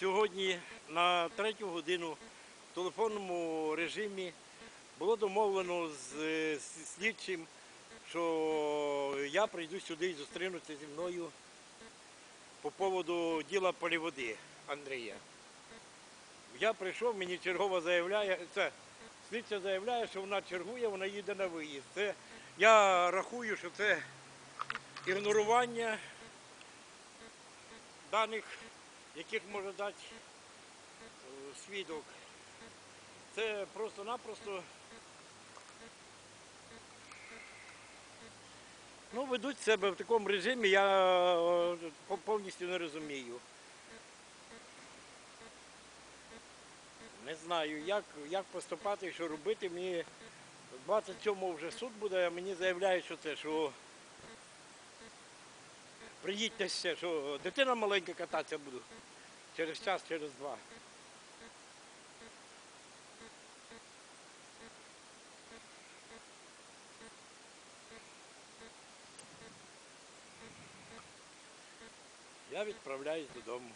сьогодні на третю годину в телефонному режимі було домовлено з слідчим, що я прийду сюди і зустрінуся зі мною по поводу діла поліводи Андрія. Я прийшов, мені чергова заявляє, це слідча заявляє, що вона чергує, вона їде на виїзд. Це, я рахую, що це ігнорування даних, яких може дати е, свідок. Це просто-напросто ну, ведуть себе в такому режимі, я е, повністю не розумію. Не знаю, як, як поступати що робити. Мені 27 вже суд буде, а мені заявляють, що це, що приїдьте ще, що дитина маленька кататися буду. Через час, через два. Я відправляюсь додому.